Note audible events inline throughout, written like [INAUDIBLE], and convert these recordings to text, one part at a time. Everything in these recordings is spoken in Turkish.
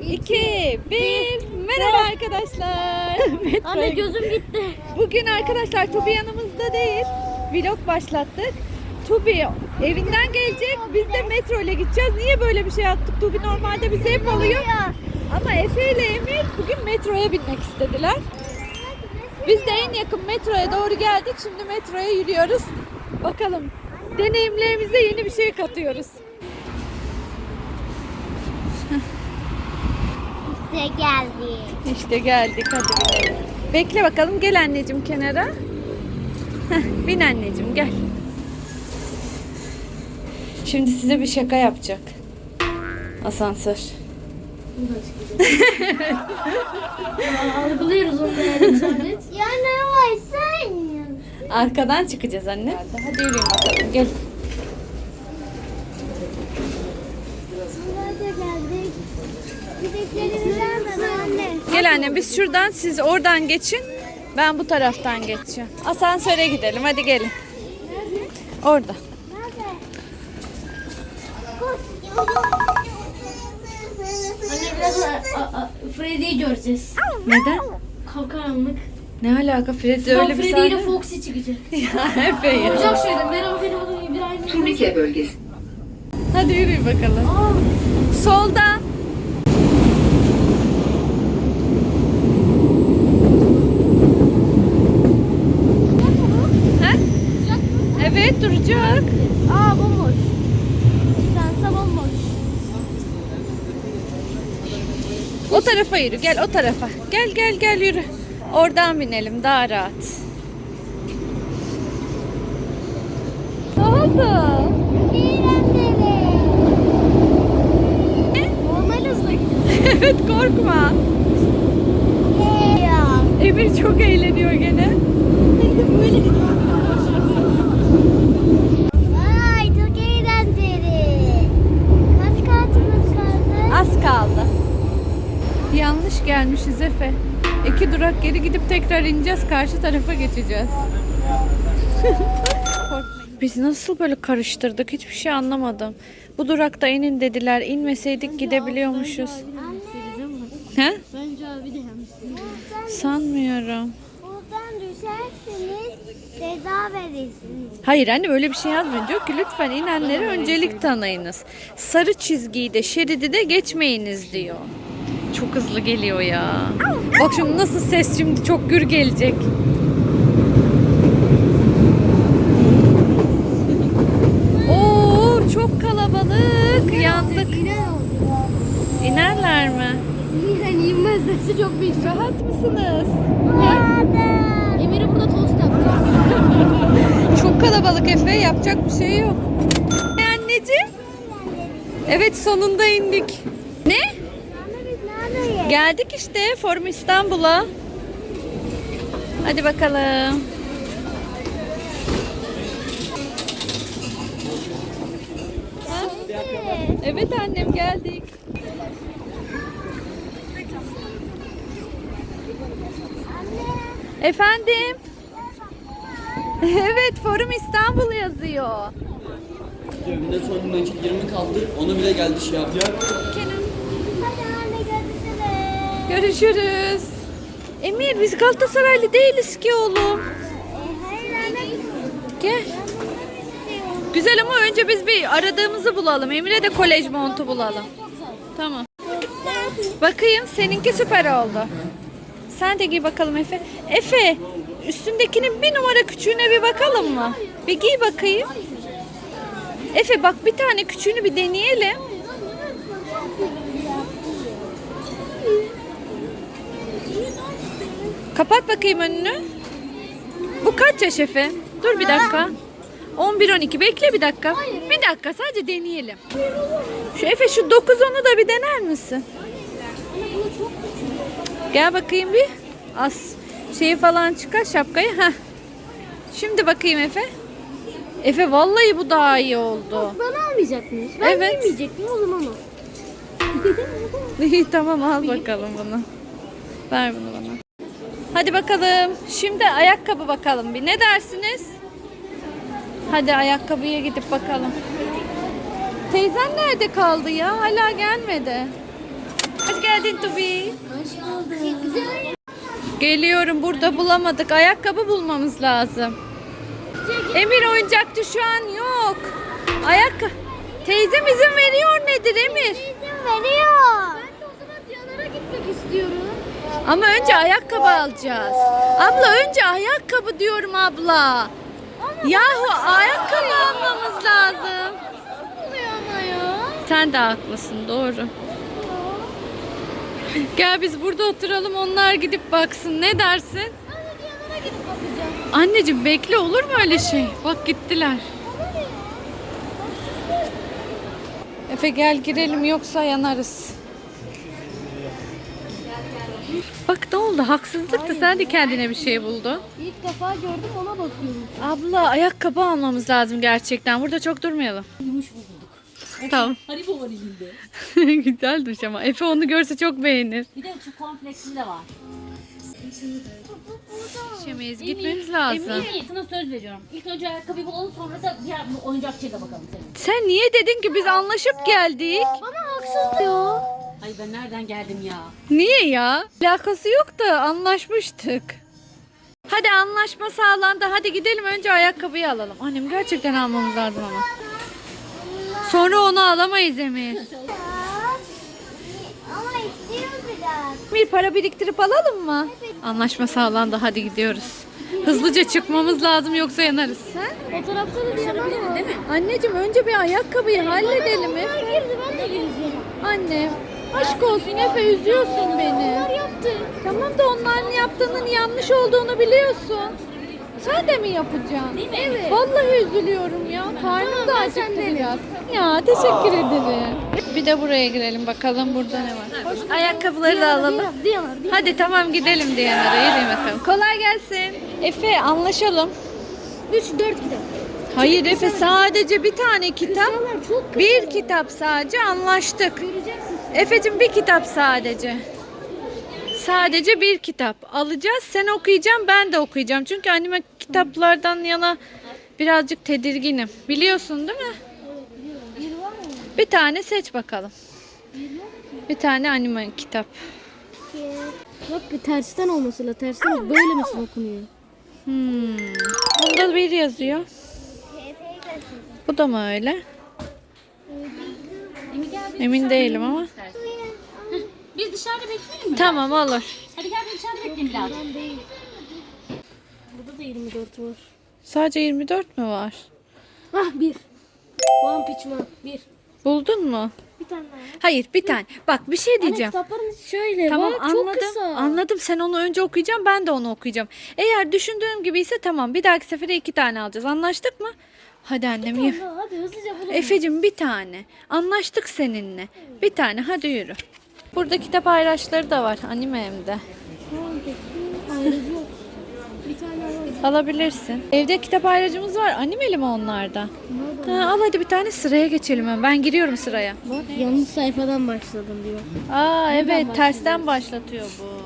2, 1. Merhaba arkadaşlar. [LAUGHS] Anne gözüm gitti. Bugün arkadaşlar Tubi yanımızda değil. Vlog başlattık. Tubi evinden gelecek. Biz de metro ile gideceğiz. Niye böyle bir şey yaptık? Tubi normalde bizi hep alıyor. Ama Efe ile Emir bugün metroya binmek istediler. Biz de en yakın metroya doğru geldik. Şimdi metroya yürüyoruz. Bakalım deneyimlerimize yeni bir şey katıyoruz. Size geldi. İşte geldik hadi binelim. Bekle bakalım gel anneciğim kenara. Heh, bin anneciğim gel. Şimdi size bir şaka yapacak. Asansör. [LAUGHS] Algılıyoruz onu. Ya ne var sen? Arkadan çıkacağız anne. Hadi yürüyün bakalım gel. Gel anne biz şuradan siz oradan geçin. Ben bu taraftan geçeceğim. Asansöre gidelim hadi gelin. Orada. Nerede? Koş. Anne biraz Freddy'yi göreceğiz. Neden? Kapkaranlık. Ne alaka Freddy Öyle öyle bir Freddy ile sahne. Foxy çıkacak. [LAUGHS] Ya Efe ya. Olacak şöyle merhaba benim adım İbrahim. Turnike bölgesi. Hadi yürüyün bakalım. Aa, Solda. Ha? Evet duracak. Aa bomboş. Sansa bomboş. O tarafa yürü gel o tarafa. Gel gel gel yürü. Oradan binelim daha rahat. Ne oldu? Normal hızla gidiyor. evet korkma. Emir çok eğleniyor gene. Vay çok eğlenceli. Kaç kartımız kaldı? Az kaldı. Yanlış Efe. İki durak geri gidip tekrar ineceğiz. Karşı tarafa geçeceğiz. [LAUGHS] Biz nasıl böyle karıştırdık hiçbir şey anlamadım. Bu durakta inin dediler. İnmeseydik gidebiliyormuşuz. He? Bence abi de. Sanmıyorum. Buradan düşerseniz ceza verirsiniz. Hayır anne öyle bir şey yazmıyor. Diyor ki lütfen inenlere öncelik tanıyınız. Sarı çizgiyi de şeridi de geçmeyiniz diyor. Çok hızlı geliyor ya. Bak şimdi nasıl ses şimdi çok gür gelecek. Oo çok kalabalık. Yandık. İnerler mi? Yani inmez sesi çok büyük. Rahat mısınız? Emir'i burada tost yaptı. [LAUGHS] Çok kalabalık Efe. Yapacak bir şey yok. Ne anneciğim? Evet sonunda indik. Ne? Geldik işte Forum İstanbul'a. Hadi bakalım. Ha? Evet annem geldik. Efendim? [LAUGHS] Evet Forum İstanbul yazıyor. Cebimde son nakit 20 kaldı. Onu bile geldi şey anne görüşürüz. Emir biz Galatasaraylı değiliz ki oğlum. Gel. Güzel ama önce biz bir aradığımızı bulalım. Emir'e de kolej montu bulalım. Tamam. Bakayım seninki süper oldu. Sen de giy bakalım Efe. Efe üstündekinin bir numara küçüğüne bir bakalım mı? Bir giy bakayım. Efe bak bir tane küçüğünü bir deneyelim. Kapat bakayım önünü. Bu kaç yaş Efe? Dur bir dakika. 11-12 bekle bir dakika. Bir dakika sadece deneyelim. Şu Efe şu 9-10'u da bir dener misin? Gel bakayım bir. Az şeyi falan çıkar şapkayı. Heh. Şimdi bakayım Efe. Efe vallahi bu daha iyi oldu. Bana almayacak mıyız? Ben Evet. giymeyecektim o zaman o. [LAUGHS] İyi tamam al bakalım bunu. Ver bunu bana. Hadi bakalım. Şimdi ayakkabı bakalım bir. Ne dersiniz? Hadi ayakkabıya gidip bakalım. Teyzen nerede kaldı ya? Hala gelmedi. Hoş geldin Tubi. Hoş bulduk. Geliyorum burada bulamadık. Ayakkabı bulmamız lazım. Emir oyuncakçı şu an yok. Ayakkabı. Teyzem izin veriyor nedir Emir? İzin veriyor. Ben de o zaman Diyanara gitmek istiyorum. Ama önce ayakkabı alacağız. Abla önce ayakkabı diyorum abla. Yahu ayakkabı almamız lazım. Sen de haklısın doğru. Gel biz burada oturalım onlar gidip baksın ne dersin? Anneciğim bekle olur mu öyle şey? Bak gittiler. Efe gel girelim yoksa yanarız. Bak ne oldu haksızlıktı sen de kendine bir şey buldun. İlk defa gördüm ona bakıyorum. Abla ayakkabı almamız lazım gerçekten. Burada çok durmayalım. Yumuş bulduk. Tamam. Haribo var elinde. [LAUGHS] Güzelmiş ama. Efe onu görse çok beğenir. Bir de şu kompleksli de var. Yemeyiz gitmemiz lazım. Emin sana söz veriyorum. İlk önce ayakkabıyı bulalım sonra da diğer oyuncakçıya da bakalım senin. Sen niye dedin ki biz anlaşıp geldik? Bana haksız diyor. Ben nereden geldim ya? Niye ya? Alakası yok da anlaşmıştık. Hadi anlaşma sağlandı. Hadi gidelim önce ayakkabıyı alalım. Annem gerçekten almamız lazım ama. Sonra onu alamayız Emir. Ama istiyor biraz. Bir para biriktirip alalım mı? Anlaşma sağlandı. Hadi gidiyoruz. Hızlıca çıkmamız lazım yoksa yanarız. O tarafta da. Değil mi? Anneciğim önce bir ayakkabıyı halledelim Onlar Efe. Aşk olsun Efe üzüyorsun beni. Onlar yaptı. Tamam da onların yaptığının yanlış olduğunu biliyorsun. Sen de mi yapacaksın? Değil mi? Evet. Vallahi üzülüyorum ya. Karnım da acıktı biraz. Ya teşekkür ederim. Bir de buraya girelim bakalım burada ne var. Ayakkabıları da alalım. Diyana. Hadi tamam gidelim Diyanara. Yürüyün bakalım. Kolay gelsin. Efe anlaşalım. 3 4 kitap. Hayır Efe sadece bir tane kitap. Kısalar çok kısa. Bir kitap sadece anlaştık. Göreceksin. Efe'cim bir kitap sadece. Sadece bir kitap alacağız. Sen okuyacaksın ben de okuyacağım. Çünkü anime kitaplardan yana birazcık tedirginim. Biliyorsun değil mi? Bir tane seç bakalım. Bir tane anime kitap. Bak bir tersten olması lazım. Tersten böyle mesela okunuyor. Hmm. Bunda bir yazıyor. Bu da mı öyle? Emin değilim ama. Biz dışarıda bekleyelim mi? Tamam olur. Hadi gel biz dışarıda bekleyelim biraz. Ben değil. Burada da 24 var. Sadece 24 mü var? Ah bir. One Pitch Man. Bir. Buldun mu? Bir tane daha. Hayır bir tane. Bak bir şey Anne diyeceğim. kitapların şöyle Tamam bak anladım. çok kısa. Anladım. Sen onu önce okuyacağım, ben de onu okuyacağım. Eğer düşündüğüm gibi ise tamam. Bir dahaki sefere iki tane alacağız. Anlaştık mı? Hadi annem ye. Tamam, Hadi hızlıca bulalım. Efe'cim bir tane. Anlaştık seninle. Bir tane hadi yürü. Burada kitap ayraçları da var anime hem de. Alabilirsin. Evde kitap ayracımız var. Animeli mi onlarda? Ha, al hadi bir tane sıraya geçelim hemen. Ben giriyorum sıraya. Bak yanlış sayfadan başladım diyor. Aa evet tersten başlatıyor bu.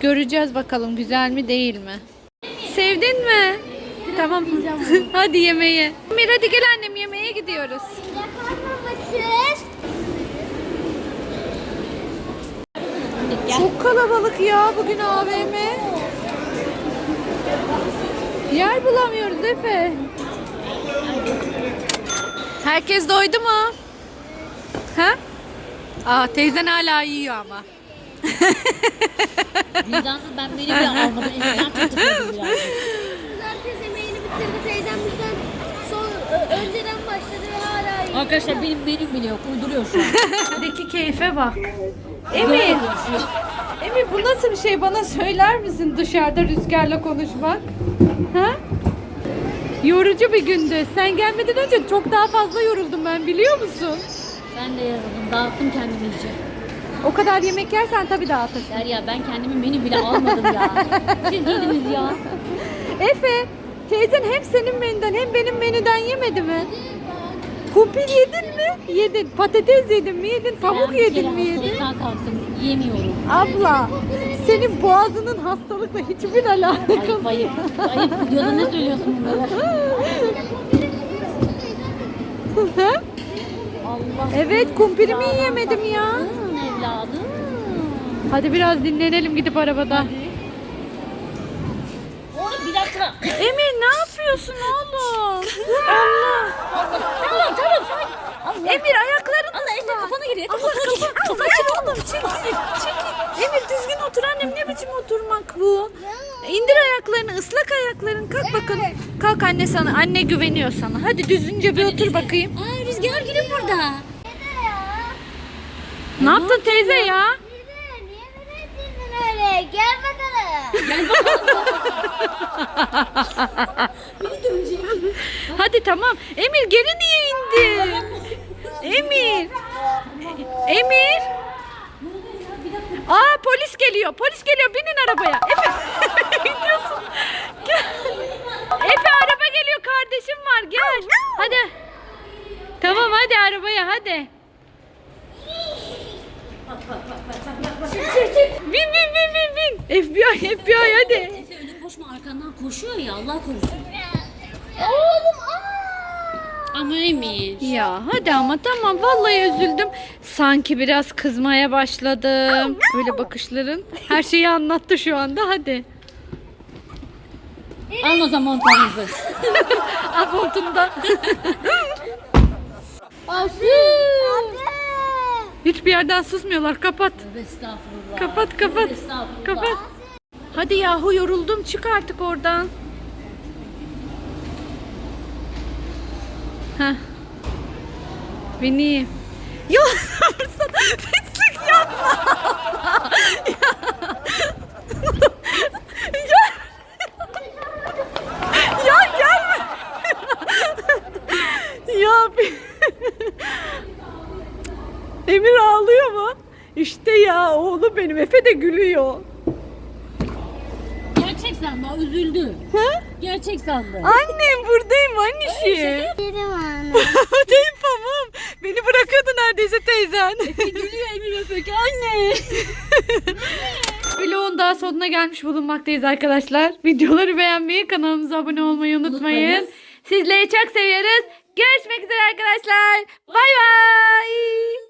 Göreceğiz bakalım güzel mi değil mi? Sevdin mi? Tamam. [LAUGHS] hadi yemeğe. Emir hadi gel annem yemeğe gidiyoruz. Yakalmamışız. Çok kalabalık ya bugün AVM. Yer bulamıyoruz Efe. Herkes doydu mu? Ha? Aa teyzen hala yiyor ama. [LAUGHS] Vicdansız ben beni bile tutukladım biraz. Herkes yemeğini bitirdi. Teyzem bizden son, önceden başladı ve hala yiyor. Arkadaşlar benim benim bile yok. Uyduruyor şu an. Buradaki keyfe bak. Emir. Emir bu nasıl bir şey bana söyler misin dışarıda rüzgarla konuşmak? Ha? Yorucu bir gündü. Sen gelmeden önce çok daha fazla yoruldum ben biliyor musun? Ben de yaraladım. Dağıttım kendimi iyice. O kadar yemek yersen tabii dağıtırsın. Derya ben kendimi menü bile almadım ya. Siz yediniz ya. Efe, teyzen hem senin menüden hem benim menüden yemedi mi? Kumpir yedin mi? Yedin. Patates yedin mi? Yedin. Ben kere yedin mi? Yedin. hastalıktan kalktım. Yiyemiyorum. Abla, senin boğazının hastalıkla hiçbir alakası Ayıp ayıp. Ayıp. Videoda ne söylüyorsun bunları? Ha? Allah. Evet kumpirimi yiyemedim ya. Hı, evladım. Hadi biraz dinlenelim gidip arabada. Oğlum bir dakika. Emir ne yapıyorsun oğlum? [LAUGHS] Allah. tamam tamam sakin. Allah. Emir ayakların Allah Efe kafana giriyor. Efe Allah kafana giriyor. kafa, kafayı oğlum çekil çekil. Emir düzgün otur annem ne biçim oturmak bu? İndir ayaklarını ıslak ayakların kalk bakalım. Kalk anne sana anne güveniyor sana. Hadi düzgünce bir otur bakayım. Aa Rüzgar gülüm burada. Ne yaptın teyze ya? Niye böyle ettin öyle? Gel bakalım. Hadi tamam. Emir geri niye indi? Emir. Emir. Aa polis geliyor. Polis geliyor. Binin arabaya. Efe. [LAUGHS] Gidiyorsun. Gel. Efe araba geliyor. Kardeşim var. Gel. Hadi. Tamam hadi arabaya hadi. Bin bin bin bin bin. FBI FBI hadi. Efe öyle koşma arkandan koşuyor ya Allah korusun. Oğlum aa. Ama Emir. Ya hadi ama tamam vallahi üzüldüm. Sanki biraz kızmaya başladım. Öyle bakışların her şeyi anlattı şu anda hadi. Alın o zaman montanızı. [LAUGHS] Al montunda. [LAUGHS] Hiçbir yerden susmuyorlar kapat. Estağfurullah. Kapat kapat. Estağfurullah. Kapat. Hadi yahu yoruldum çık artık oradan. Heh. Bineyim. Ya fırsat pislik yapma. ya. ya gelme. ya Emir ağlıyor mu? İşte ya oğlum benim Efe de gülüyor. Gerçek sandı o üzüldü. Ha? Gerçek sandı. Annem buradayım anneciğim. Dedim anne. [LAUGHS] Buradayım tamam. Beni bırakıyordu neredeyse teyzen. Gülüyor Emir Öpük anne. [LAUGHS] Vlogun daha sonuna gelmiş bulunmaktayız arkadaşlar. Videoları beğenmeyi, kanalımıza abone olmayı unutmayın. Sizleri çok seviyoruz. Görüşmek üzere arkadaşlar. Bay bay.